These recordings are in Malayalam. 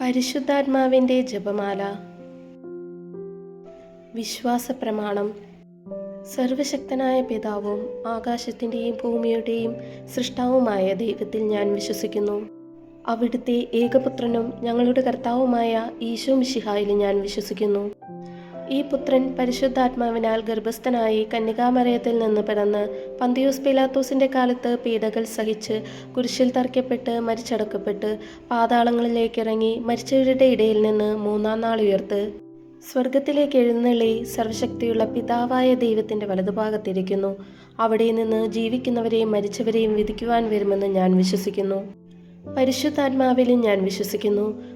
പരിശുദ്ധാത്മാവിന്റെ ജപമാല. വിശ്വാസ പ്രമാണം സർവശക്തനായ പിതാവും ആകാശത്തിന്റെയും ഭൂമിയുടെയും സൃഷ്ടാവുമായ ദൈവത്തിൽ ഞാൻ വിശ്വസിക്കുന്നു. അവിടുത്തെ ഏകപുത്രനും ഞങ്ങളുടെ കർത്താവുമായ ഈശോ മിശിഹായിൽ ഞാൻ വിശ്വസിക്കുന്നു. ഈ പുത്രൻ പരിശുദ്ധാത്മാവിനാൽ ഗർഭസ്ഥനായി കന്യകാമറയത്തിൽ നിന്ന് പിറന്ന് പന്തിയൂസ് പിലാത്തോസിന്റെ കാലത്ത് പീഡകൾ സഹിച്ച് കുരിശിൽ തറയ്ക്കപ്പെട്ട് മരിച്ചടക്കപ്പെട്ട് പാതാളങ്ങളിലേക്ക് ഇറങ്ങി മരിച്ചവരുടെ ഇടയിൽ നിന്ന് മൂന്നാം നാൾ ഉയർത്ത്. സ്വർഗത്തിലേക്ക് എഴുന്നള്ളി സർവശക്തിയുള്ള പിതാവായ ദൈവത്തിന്റെ വലതുഭാഗത്തിരിക്കുന്നു. അവിടെ നിന്ന് ജീവിക്കുന്നവരെയും മരിച്ചവരെയും വിധിക്കുവാൻ വരുമെന്ന് ഞാൻ വിശ്വസിക്കുന്നു. പരിശുദ്ധാത്മാവിലും ഞാൻ വിശ്വസിക്കുന്നു.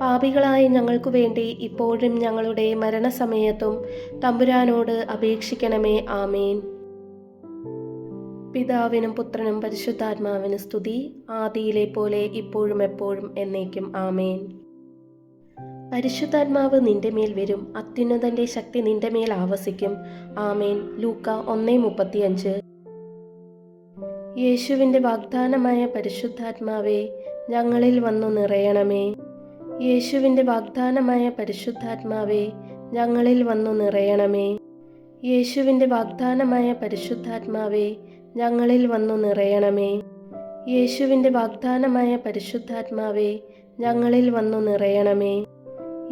പാപികളായ ഞങ്ങൾക്കു വേണ്ടി ഇപ്പോഴും ഞങ്ങളുടെ മരണസമയത്തും തമ്പുരാനോട് അപേക്ഷിക്കണമേ ആമേൻ. പിതാവിനും പുത്രനും പരിശുദ്ധാത്മാവിനും സ്തുതി. ആദിയിലെ പോലെ ഇപ്പോഴും എപ്പോഴും എന്നേക്കും ആമേൻ. പരിശുദ്ധാത്മാവ് നിന്റെ മേൽ വരും. അത്യുന്നതന്റെ ശക്തി നിന്റെ മേൽ ആവസിക്കും. ആമേൻ. ലൂക്ക ഒന്നേ മുപ്പത്തിയഞ്ച്. യേശുവിന്റെ വാഗ്ദാനമായ പരിശുദ്ധാത്മാവെ ഞങ്ങളിൽ വന്നു നിറയണമേ. യേശുവിന്റെ വാഗ്ദാനമായ പരിശുദ്ധാത്മാവേ ഞങ്ങളിൽ വന്നു നിറയണമേ. യേശുവിന്റെ വാഗ്ദാനമായ പരിശുദ്ധാത്മാവേ ഞങ്ങളിൽ വന്നു നിറയണമേ. യേശുവിന്റെ വാഗ്ദാനമായ പരിശുദ്ധാത്മാവേ ഞങ്ങളിൽ വന്നു നിറയണമേ.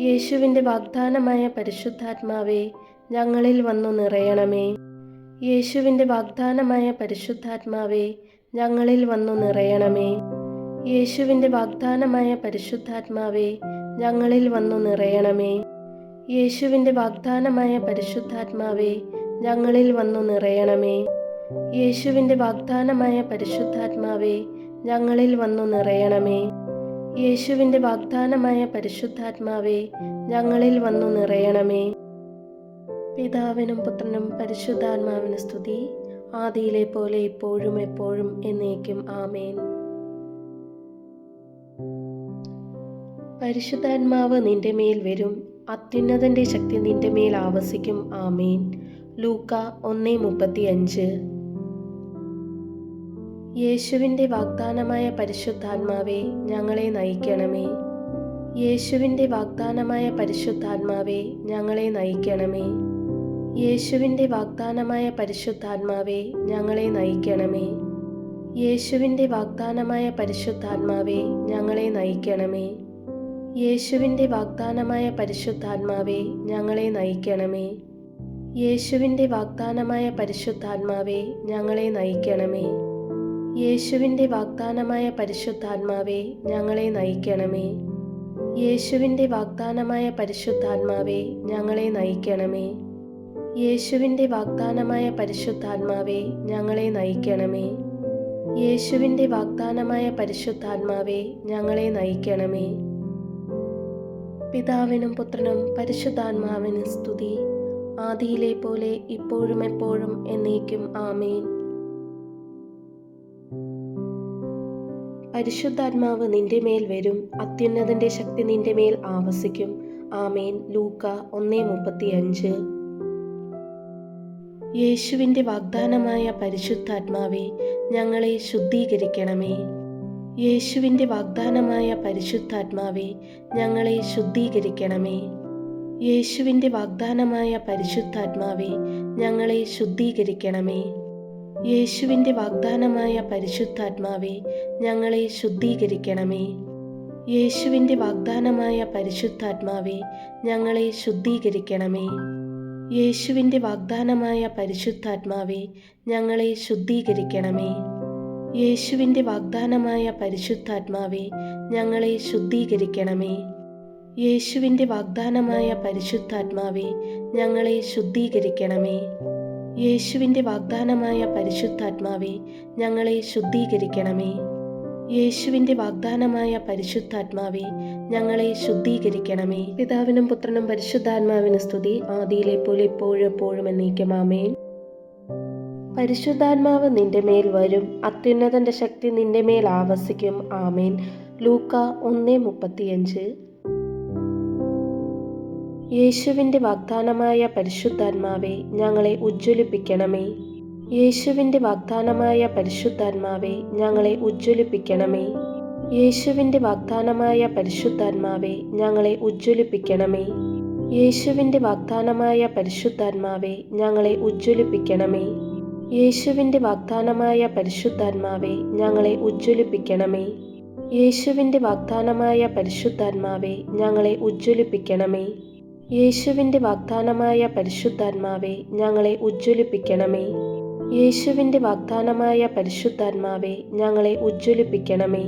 യേശുവിന്റെ വാഗ്ദാനമായ പരിശുദ്ധാത്മാവേ ഞങ്ങളിൽ വന്നു നിറയണമേ. യേശുവിന്റെ വാഗ്ദാനമായ പരിശുദ്ധാത്മാവേ ഞങ്ങളിൽ വന്നു നിറയണമേ. യേശുവിന്റെ വാഗ്ദാനമായ പരിശുദ്ധാത്മാവെ ഞങ്ങളിൽ വന്നു നിറയണമേ. യേശുവിന്റെ വാഗ്ദാനമായ പരിശുദ്ധാത്മാവെ ഞങ്ങളിൽ വന്നു നിറയണമേ. യേശുവിന്റെ വാഗ്ദാനമായ പരിശുദ്ധാത്മാവെ ഞങ്ങളിൽ വന്നു നിറയണമേ. യേശുവിന്റെ വാഗ്ദാനമായ പരിശുദ്ധാത്മാവെ ഞങ്ങളിൽ വന്നു നിറയണമേ. പിതാവിനും പുത്രനും പരിശുദ്ധാത്മാവിന് സ്തുതി. ആദിയിലെ പോലെ ഇപ്പോഴും എപ്പോഴും എന്നേക്കും. ആമേൻ. പരിശുദ്ധാത്മാവ് നിന്റെ മേൽ വരും. അത്യുന്നതന്റെ ശക്തി നിന്റെ മേൽ ആവസിക്കും. ആമേൻ. ലൂക്ക ഒന്നേ മുപ്പത്തി അഞ്ച് യേശുവിന്റെ വാഗ്ദാനമായ പരിശുദ്ധാത്മാവെ ഞങ്ങളെ നയിക്കണമേ. യേശുവിന്റെ വാഗ്ദാനമായ പരിശുദ്ധാത്മാവെ ഞങ്ങളെ നയിക്കണമേ. യേശുവിന്റെ വാഗ്ദാനമായ പരിശുദ്ധാത്മാവെ ഞങ്ങളെ നയിക്കണമേ. യേശുവിന്റെ വാഗ്ദാനമായ പരിശുദ്ധാത്മാവെ ഞങ്ങളെ നയിക്കണമേ. യേശുവിന്റെ വാഗ്ദാനമായ പരിശുദ്ധാത്മാവെ ഞങ്ങളെ നയിക്കണമേ. യേശുവിന്റെ വാഗ്ദാനമായ പരിശുദ്ധാത്മാവെ ഞങ്ങളെ നയിക്കണമേ. യേശുവിന്റെ വാഗ്ദാനമായ പരിശുദ്ധാത്മാവെ ഞങ്ങളെ നയിക്കണമേ. യേശുവിന്റെ വാഗ്ദാനമായ പരിശുദ്ധാത്മാവെ ഞങ്ങളെ നയിക്കണമേ. യേശുവിന്റെ വാഗ്ദാനമായ പരിശുദ്ധാത്മാവെ ഞങ്ങളെ നയിക്കണമേ. യേശുവിന്റെ വാഗ്ദാനമായ പരിശുദ്ധാത്മാവെ ഞങ്ങളെ നയിക്കണമേ. പിതാവിനും പുത്രനും പരിശുദ്ധാത്മാവിനും സ്തുതി. ആദിയിലെ പോലെ ഇപ്പോഴും എപ്പോഴും എന്നേക്കും ആമേൻ. പരിശുദ്ധാത്മാവ് നിന്റെ മേൽ വരും അത്യുന്നതന്റെ ശക്തി നിന്റെ മേൽ ആവസിക്കും. ആമേൻ. ലൂക്ക ഒന്നേ മുപ്പത്തി അഞ്ച് യേശുവിന്റെ വാഗ്ദാനമായ പരിശുദ്ധാത്മാവെ ഞങ്ങളെ ശുദ്ധീകരിക്കണമേ. യേശുവിന്റെ വാഗ്ദാനമായ പരിശുദ്ധാത്മാവെ ഞങ്ങളെ ശുദ്ധീകരിക്കണമേ. യേശുവിന്റെ വാഗ്ദാനമായ പരിശുദ്ധാത്മാവെ ഞങ്ങളെ ശുദ്ധീകരിക്കണമേ. യേശുവിന്റെ വാഗ്ദാനമായ പരിശുദ്ധാത്മാവെ ഞങ്ങളെ ശുദ്ധീകരിക്കണമേ. യേശുവിന്റെ വാഗ്ദാനമായ പരിശുദ്ധാത്മാവെ ഞങ്ങളെ ശുദ്ധീകരിക്കണമേ. യേശുവിന്റെ വാഗ്ദാനമായ പരിശുദ്ധാത്മാവെ ഞങ്ങളെ ശുദ്ധീകരിക്കണമേ. യേശുവിന്റെ വാഗ്ദാനമായ പരിശുദ്ധാത്മാവെ ഞങ്ങളെ ശുദ്ധീകരിക്കണമേ. യേശുവിന്റെ വാഗ്ദാനമായ പരിശുദ്ധാത്മാവെ ഞങ്ങളെ ശുദ്ധീകരിക്കണമേ. യേശുവിന്റെ വാഗ്ദാനമായ പരിശുദ്ധാത്മാവെ ഞങ്ങളെ ശുദ്ധീകരിക്കണമേ. യേശുവിന്റെ വാഗ്ദാനമായ പരിശുദ്ധാത്മാവെ ഞങ്ങളെ ശുദ്ധീകരിക്കണമേ. പിതാവിനും പുത്രനും പരിശുദ്ധാത്മാവിന് സ്തുതി. ആദിയിലെ പോലെ എപ്പോഴും എന്നേക്കും എന്നേക്കുമാമേൻ. പരിശുദ്ധാത്മാവ് നിന്റെ മേൽ വരും. അത്യുന്നതന്റെ ശക്തി നിന്റെ മേൽ ആവസിക്കും. ആമേൻ. ലൂക്ക ഒന്ന് മുപ്പത്തിയഞ്ച്. യേശുവിന്റെ വാഗ്ദാനമായ പരിശുദ്ധാത്മാവെ ഞങ്ങളെ ഉജ്ജ്വലിപ്പിക്കണമേ. യേശുവിന്റെ വാഗ്ദാനമായ പരിശുദ്ധാത്മാവെ ഞങ്ങളെ ഉജ്ജ്വലിപ്പിക്കണമേ. യേശുവിന്റെ വാഗ്ദാനമായ പരിശുദ്ധാത്മാവെ ഞങ്ങളെ ഉജ്ജ്വലിപ്പിക്കണമേ. യേശുവിന്റെ വാഗ്ദാനമായ പരിശുദ്ധാത്മാവെ ഞങ്ങളെ ഉജ്ജ്വലിപ്പിക്കണമേ. യേശുവിന്റെ വാഗ്ദാനമായ പരിശുദ്ധാത്മാവെ ഞങ്ങളെ ഉജ്ജ്വലിപ്പിക്കണമേ. യേശുവിന്റെ വാഗ്ദാനമായ പരിശുദ്ധാത്മാവെ ഞങ്ങളെ ഉജ്ജ്വലിപ്പിക്കണമേ. യേശുവിന്റെ വാഗ്ദാനമായ പരിശുദ്ധാത്മാവെ ഞങ്ങളെ ഉജ്ജ്വലിപ്പിക്കണമേ. യേശുവിന്റെ വാഗ്ദാനമായ പരിശുദ്ധാത്മാവെ ഞങ്ങളെ ഉജ്ജ്വലിപ്പിക്കണമേ.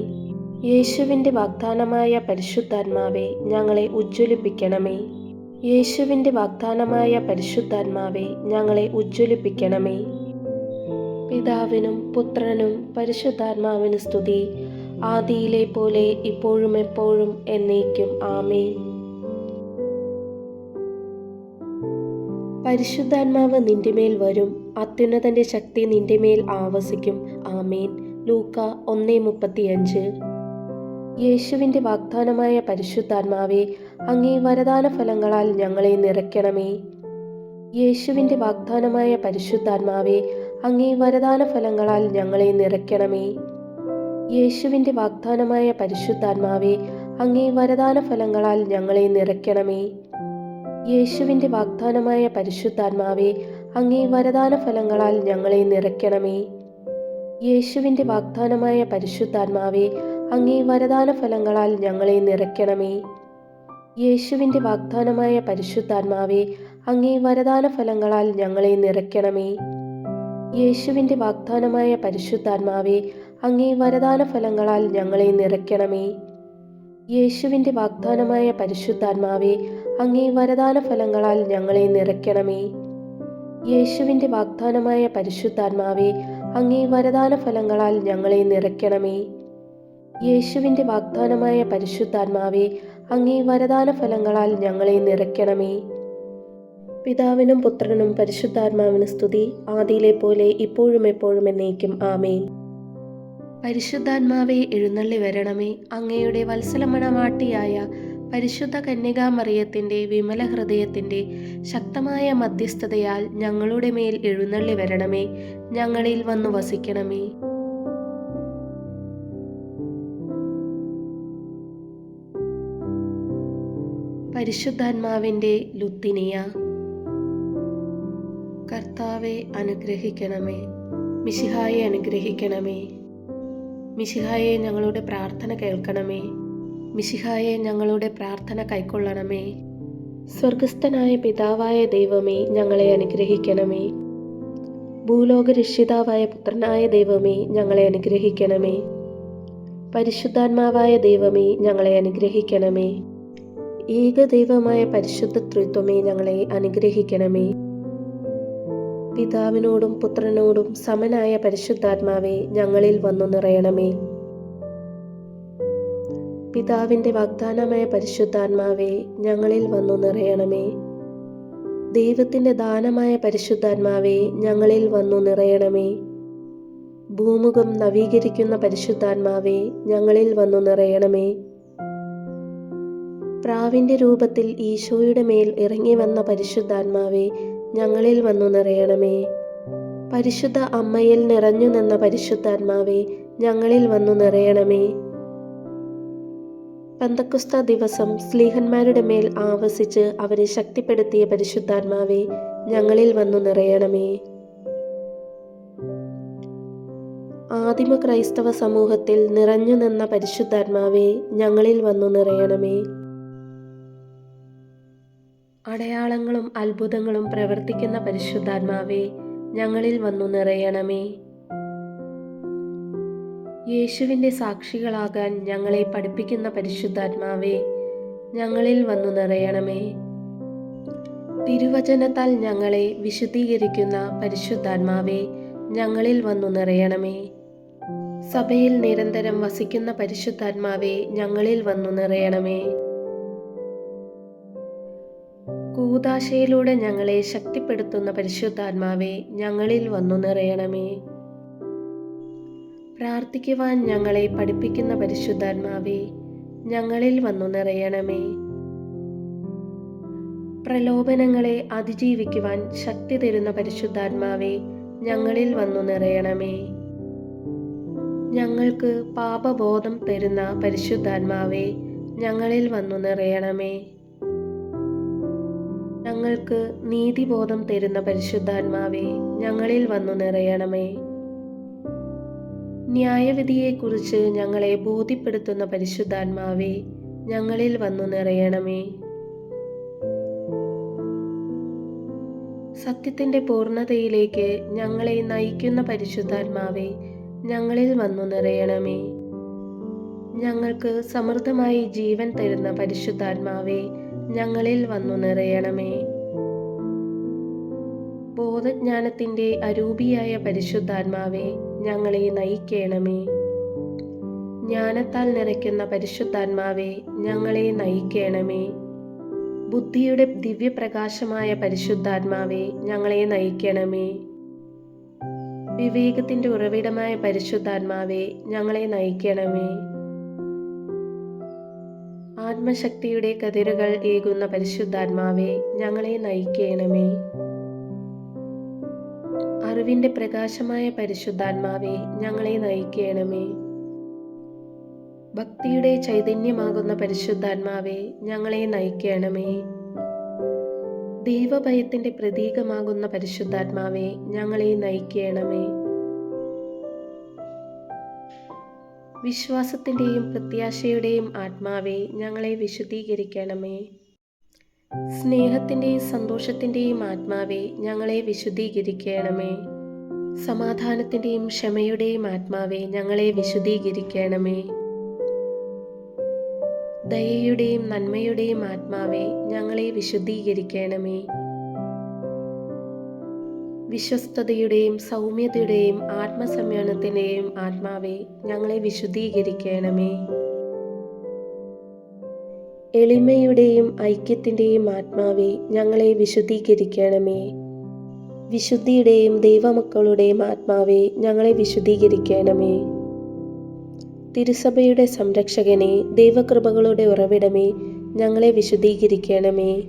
യേശുവിന്റെ വാഗ്ദാനമായ പരിശുദ്ധാത്മാവെ ഞങ്ങളെ ഉജ്ജ്വലിപ്പിക്കണമേ. യേശുവിന്റെ വാഗ്ദാനമായ പരിശുദ്ധാത്മാവെ ഞങ്ങളെ ഉജ്ജ്വലിപ്പിക്കണമേ. പിതാവിനും പുത്രനും പരിശുദ്ധാത്മാവിന് സ്തുതി. ആദിയിലെ പോലെ ഇപ്പോഴും എപ്പോഴും എന്നേക്കും. ആമേ പരിശുദ്ധാത്മാവ് നിന്റെ മേൽ വരും. അത്യുന്നതന്റെ ശക്തി നിന്റെ മേൽ ആവസിക്കും. ആമേൻ. ലൂക്ക ഒന്നേ മുപ്പത്തിയഞ്ച്. യേശുവിന്റെ വാഗ്ദാനമായ പരിശുദ്ധാത്മാവെ അങ്ങേ വരദാന ഫലങ്ങളാൽ ഞങ്ങളെ നിറയ്ക്കണമേ. യേശുവിന്റെ വാഗ്ദാനമായ പരിശുദ്ധാത്മാവെ അങ്ങേ വരദാന ഫലങ്ങളാൽ ഞങ്ങളെ നിറയ്ക്കണമേ. യേശുവിന്റെ വാഗ്ദാനമായ പരിശുദ്ധാത്മാവെ അങ്ങേ വരദാന ഫലങ്ങളാൽ ഞങ്ങളെ നിറയ്ക്കണമേ. യേശുവിന്റെ വാഗ്ദാനമായ പരിശുദ്ധാത്മാവെ അങ്ങേ വരദാന ഫലങ്ങളാൽ ഞങ്ങളെ നിറയ്ക്കണമേ. യേശുവിന്റെ വാഗ്ദാനമായ പരിശുദ്ധാത്മാവെ അങ്ങേ വരദാന ഫലങ്ങളാൽ ഞങ്ങളെ നിറയ്ക്കണമേ. യേശുവിന്റെ വാഗ്ദാനമായ പരിശുദ്ധാത്മാവെ അങ്ങേ വരദാന ഫലങ്ങളാൽ ഞങ്ങളെ നിറയ്ക്കണമേ. യേശുവിന്റെ വാഗ്ദാനമായ പരിശുദ്ധാത്മാവെ അങ്ങേ വരദാന ഫലങ്ങളാൽ ഞങ്ങളെ നിറയ്ക്കണമേ. യേശുവിന്റെ വാഗ്ദാനമായ പരിശുദ്ധാത്മാവെ അങ്ങേ വരദാന ഫലങ്ങളാൽ ഞങ്ങളെ നിറയ്ക്കണമേ. യേശുവിന്റെ വാഗ്ദാനമായ പരിശുദ്ധാത്മാവെ അങ്ങേ വരദാന ഫലങ്ങളാൽ ഞങ്ങളെ നിറയ്ക്കണമേ. യേശുവിന്റെ വാഗ്ദാനമായ പരിശുദ്ധാത്മാവെ അങ്ങേ വരദാന ഫലങ്ങളാൽ ഞങ്ങളെ നിറയ്ക്കണമേ. പിതാവിനും പുത്രനും പരിശുദ്ധാത്മാവിന് സ്തുതി. ആദിയിലെ പോലെ ഇപ്പോഴും എപ്പോഴും എന്നേക്കും. ആമേൻ. പരിശുദ്ധാത്മാവെ എഴുന്നള്ളി വരണമേ. അങ്ങയുടെ വത്സലമണവാട്ടിയായ പരിശുദ്ധ കന്യകാമറിയത്തിന്റെ വിമല ഹൃദയത്തിന്റെ ശക്തമായ മധ്യസ്ഥതയാൽ ഞങ്ങളുടെ മേൽ എഴുന്നള്ളി വരണമേ. ഞങ്ങളിൽ വന്നു വസിക്കണമേ. പരിശുദ്ധാത്മാവിന്റെ ലുത്തിനിയ. കർത്താവെ അനുഗ്രഹിക്കണമേ. മിശിഹായെ അനുഗ്രഹിക്കണമേ. മിശിഹായെ ഞങ്ങളുടെ പ്രാർത്ഥന കേൾക്കണമേ. മിശിഹായെ ഞങ്ങളുടെ പ്രാർത്ഥന കൈക്കൊള്ളണമേ. സ്വർഗസ്ഥനായ പിതാവായ ദൈവമേ ഞങ്ങളെ അനുഗ്രഹിക്കണമേ. ഭൂലോക രക്ഷിതാവായ പുത്രനായ ദൈവമേ ഞങ്ങളെ അനുഗ്രഹിക്കണമേ. പരിശുദ്ധാത്മാവായ ദൈവമേ ഞങ്ങളെ അനുഗ്രഹിക്കണമേ. ഏകദൈവമായ പരിശുദ്ധ ത്രിത്വമേ ഞങ്ങളെ അനുഗ്രഹിക്കണമേ. പിതാവിനോടും പുത്രനോടും സമനായ പരിശുദ്ധാത്മാവെ ഞങ്ങളിൽ വന്നു നിറയണമേ. പിതാവിന്റെ വാഗ്ദാനമായ പരിശുദ്ധാത്മാവെ ഞങ്ങളിൽ വന്നു നിറയണമേ. ദൈവത്തിന്റെ ദാനമായ പരിശുദ്ധാത്മാവെ ഞങ്ങളിൽ വന്നു നിറയണമേ. ഭൂമുഖം നവീകരിക്കുന്ന പരിശുദ്ധാത്മാവെ ഞങ്ങളിൽ വന്നു നിറയണമേ. പ്രാവിന്റെ രൂപത്തിൽ ഈശോയുടെ മേൽ ഇറങ്ങി വന്ന പരിശുദ്ധാത്മാവെ ഞങ്ങളിൽ വന്നു നിറയണമേ. പരിശുദ്ധ അമ്മയിൽ നിറഞ്ഞു നിന്ന പരിശുദ്ധാത്മാവെ ഞങ്ങളിൽ വന്നു നിറയണമേ. പന്തക്കുസ്ത ദിവസം സ്ലീഹന്മാരുടെ മേൽ ആവസിച്ച് അവരെ ശക്തിപ്പെടുത്തിയ പരിശുദ്ധാത്മാവെ ഞങ്ങളിൽ വന്നു നിറയണമേ. ആദിമ ക്രൈസ്തവ സമൂഹത്തിൽ നിറഞ്ഞു നിന്ന പരിശുദ്ധാത്മാവെ ഞങ്ങളിൽ വന്നു നിറയണമേ. അടയാളങ്ങളും അത്ഭുതങ്ങളും പ്രവർത്തിക്കുന്ന പരിശുദ്ധാത്മാവേ ഞങ്ങളിൽ വന്നു നിറയണമേ. യേശുവിന്റെ സാക്ഷികളാകാൻ ഞങ്ങളെ പഠിപ്പിക്കുന്ന പരിശുദ്ധാത്മാവേ ഞങ്ങളിൽ വന്നു നിറയണമേ. തിരുവചനത്താൽ ഞങ്ങളെ വിശുദ്ധീകരിക്കുന്ന പരിശുദ്ധാത്മാവേ ഞങ്ങളിൽ വന്നു നിറയണമേ. സഭയിൽ നിരന്തരം വസിക്കുന്ന പരിശുദ്ധാത്മാവേ ഞങ്ങളിൽ വന്നു നിറയണമേ. കൂതാശയിലൂടെ ഞങ്ങളെ ശക്തിപ്പെടുത്തുന്ന പരിശുദ്ധാത്മാവെ ഞങ്ങളിൽ വന്നു നിറയണമേ. പ്രാർത്ഥിക്കുവാൻ ഞങ്ങളെ പഠിപ്പിക്കുന്ന പരിശുദ്ധാത്മാവെ ഞങ്ങളിൽ വന്നു നിറയണമേ. പ്രലോഭനങ്ങളെ അതിജീവിക്കുവാൻ ശക്തി തരുന്ന പരിശുദ്ധാത്മാവെ ഞങ്ങളിൽ വന്നു നിറയണമേ. ഞങ്ങൾക്ക് പാപബോധം തരുന്ന പരിശുദ്ധാത്മാവെ ഞങ്ങളിൽ വന്നു നിറയണമേ. ഞങ്ങൾക്ക് നീതിബോധം തരുന്ന പരിശുദ്ധാത്മാവേ ഞങ്ങളിൽ വന്നു നിറയണമേ. ന്യായവിധിയെക്കുറിച്ച് ഞങ്ങളെ ബോധ്യപ്പെടുത്തുന്ന പരിശുദ്ധാത്മാവേ ഞങ്ങളിൽ വന്നു നിറയണമേ. സത്യത്തിന്റെ പൂർണതയിലേക്ക് ഞങ്ങളെ നയിക്കുന്ന പരിശുദ്ധാത്മാവേ ഞങ്ങളിൽ വന്നു നിറയണമേ. ഞങ്ങൾക്ക് സമൃദ്ധമായി ജീവൻ തരുന്ന പരിശുദ്ധാത്മാവേ ഞങ്ങളിൽ വന്നു നിറയണമേ. ബോധജ്ഞാനത്തിന്റെ അരൂപിയായ പരിശുദ്ധാത്മാവേ ഞങ്ങളെ നയിക്കണമേ. ജ്ഞാനത്താൽ നിറയ്ക്കുന്ന പരിശുദ്ധാത്മാവേ ഞങ്ങളെ നയിക്കണമേ. ബുദ്ധിയുടെ ദിവ്യപ്രകാശമായ പരിശുദ്ധാത്മാവേ ഞങ്ങളെ നയിക്കണമേ. വിവേകത്തിന്റെ ഉറവിടമായ പരിശുദ്ധാത്മാവേ ഞങ്ങളെ നയിക്കണമേ. ആത്മശക്തിയുടെ കതിരുകൾ ഏകുന്ന പരിശുദ്ധാത്മാവേ ഞങ്ങളെ നയിക്കണമേ. അറിവിന്റെ പ്രകാശമായ പരിശുദ്ധാത്മാവേ ഞങ്ങളെ നയിക്കണമേ. ഭക്തിയുടെ ചൈതന്യമാകുന്ന പരിശുദ്ധാത്മാവേ ഞങ്ങളെ നയിക്കണമേ. ദൈവഭയത്തിന്റെ പ്രതീകമാകുന്ന പരിശുദ്ധാത്മാവേ ഞങ്ങളെ നയിക്കണമേ. വിശ്വാസത്തിന്റെയും പ്രത്യാശയുടെയും ആത്മാവെ ഞങ്ങളെ വിശുദ്ധീകരിക്കണമേ. സ്നേഹത്തിന്റെയും സന്തോഷത്തിന്റെയും ആത്മാവെ ഞങ്ങളെ വിശുദ്ധീകരിക്കണമേ. സമാധാനത്തിന്റെയും ക്ഷമയുടെയും ആത്മാവെ ഞങ്ങളെ വിശുദ്ധീകരിക്കണമേ. ദയയുടെയും നന്മയുടെയും ആത്മാവെ ഞങ്ങളെ വിശുദ്ധീകരിക്കണമേ. വിശ്വസ്തതയുടെയും സൗമ്യതയുടെയും ആത്മസമ്മേളനത്തിന്റെയും ആത്മാവെ ഞങ്ങളെ വിശുദ്ധീകരിക്കണമേ. എളിമയുടെയും ഐക്യത്തിന്റെയും ആത്മാവെ ഞങ്ങളെ വിശുദ്ധീകരിക്കണമേ. വിശുദ്ധിയുടെയും ദൈവമക്കളുടെയും ആത്മാവെ ഞങ്ങളെ വിശുദ്ധീകരിക്കണമേ. തിരുസഭയുടെ സംരക്ഷകനെ ദൈവകൃപകളുടെ ഉറവിടമേ ഞങ്ങളെ വിശുദ്ധീകരിക്കണമേ.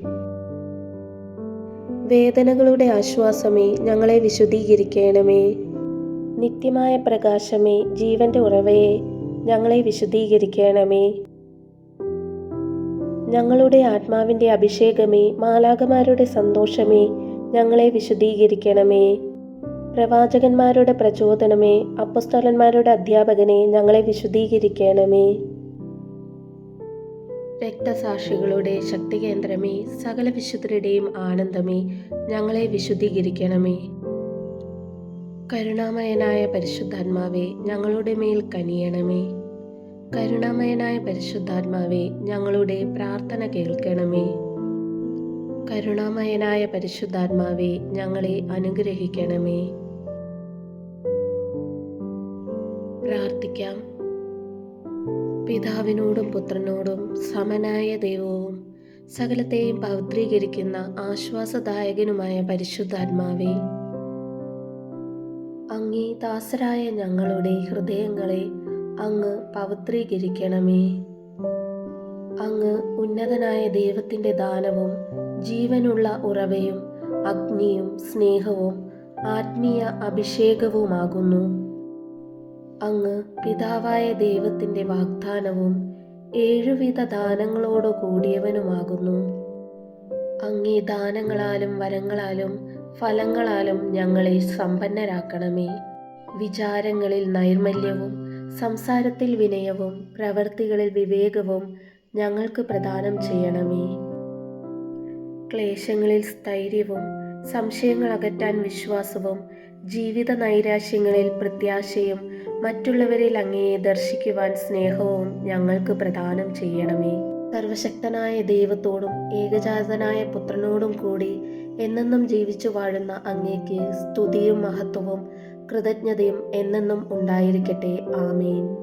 വേദനകളുടെ ആശ്വാസമേ ഞങ്ങളെ വിശുദ്ധീകരിക്കണമേ. നിത്യമായ പ്രകാശമേ ജീവന്റെ ഉറവയെ ഞങ്ങളെ വിശുദ്ധീകരിക്കണമേ. ഞങ്ങളുടെ ആത്മാവിന്റെ അഭിഷേകമേ മാലാകമാരുടെ സന്തോഷമേ ഞങ്ങളെ വിശുദ്ധീകരിക്കണമേ. പ്രവാചകന്മാരുടെ പ്രചോദനമേ അപ്പസ്തോലന്മാരുടെ അധ്യാപകനെ ഞങ്ങളെ വിശുദ്ധീകരിക്കണമേ. രക്തസാക്ഷികളുടെ ശക്തികേന്ദ്രമേ സകല വിശുദ്ധരുടെയും ആനന്ദമേ ഞങ്ങളെ വിശുദ്ധീകരിക്കണമേ. കരുണാമയനായ പരിശുദ്ധാത്മാവേ ഞങ്ങളുടെ മേൽ കനിയണമേ. കരുണാമയനായ പരിശുദ്ധാത്മാവേ ഞങ്ങളുടെ പ്രാർത്ഥന കേൾക്കണമേ. കരുണാമയനായ പരിശുദ്ധാത്മാവേ ഞങ്ങളെ അനുഗ്രഹിക്കണമേ. പ്രാർത്ഥിക്കാം. പിതാവിനോടും പുത്രനോടും സമനായ ദൈവവും സകലത്തെയും പവിത്രീകരിക്കുന്ന ആശ്വാസദായകനുമായ പരിശുദ്ധാത്മാവേ അങ്ങേ ദാസരായ ഞങ്ങളുടെ ഹൃദയങ്ങളെ അങ്ങ് പവിത്രീകരിക്കണമേ. അങ്ങ് ഉന്നതനായ ദൈവത്തിന്റെ ദാനവും ജീവനുള്ള ഉറവയും അഗ്നിയും സ്നേഹവും ആത്മീയ അഭിഷേകവുമാകുന്നു. അങ്ങ് പിതാവായ ദൈവത്തിന്റെ വാഗ്ദാനവും ഏഴുവിധ ദാനങ്ങളോടു കൂടിയവനുമാകുന്നു. അങ്ങേ ദാനങ്ങളാലും വരങ്ങളാലും ഫലങ്ങളാലും ഞങ്ങളെ സമ്പന്നരാക്കണമേ. വിചാരങ്ങളിൽ നൈർമല്യവും സംസാരത്തിൽ വിനയവും പ്രവൃത്തികളിൽ വിവേകവും ഞങ്ങൾക്ക് പ്രദാനം ചെയ്യണമേ. ക്ലേശങ്ങളിൽ സ്ഥൈര്യവും സംശയങ്ങൾ അകറ്റാൻ വിശ്വാസവും ജീവിത നൈരാശ്യങ്ങളിൽ പ്രത്യാശയും മറ്റുള്ളവരിൽ അങ്ങയെ ദർശിക്കുവാൻ സ്നേഹവും ഞങ്ങൾക്ക് പ്രദാനം ചെയ്യണമേ. സർവശക്തനായ ദൈവത്തോടും ഏകജാതനായ പുത്രനോടും കൂടി എന്നെന്നും ജീവിച്ചു വാഴുന്ന അങ്ങേക്ക് സ്തുതിയും മഹത്വവും കൃതജ്ഞതയും എന്നെന്നും ഉണ്ടായിരിക്കട്ടെ. ആമേൻ.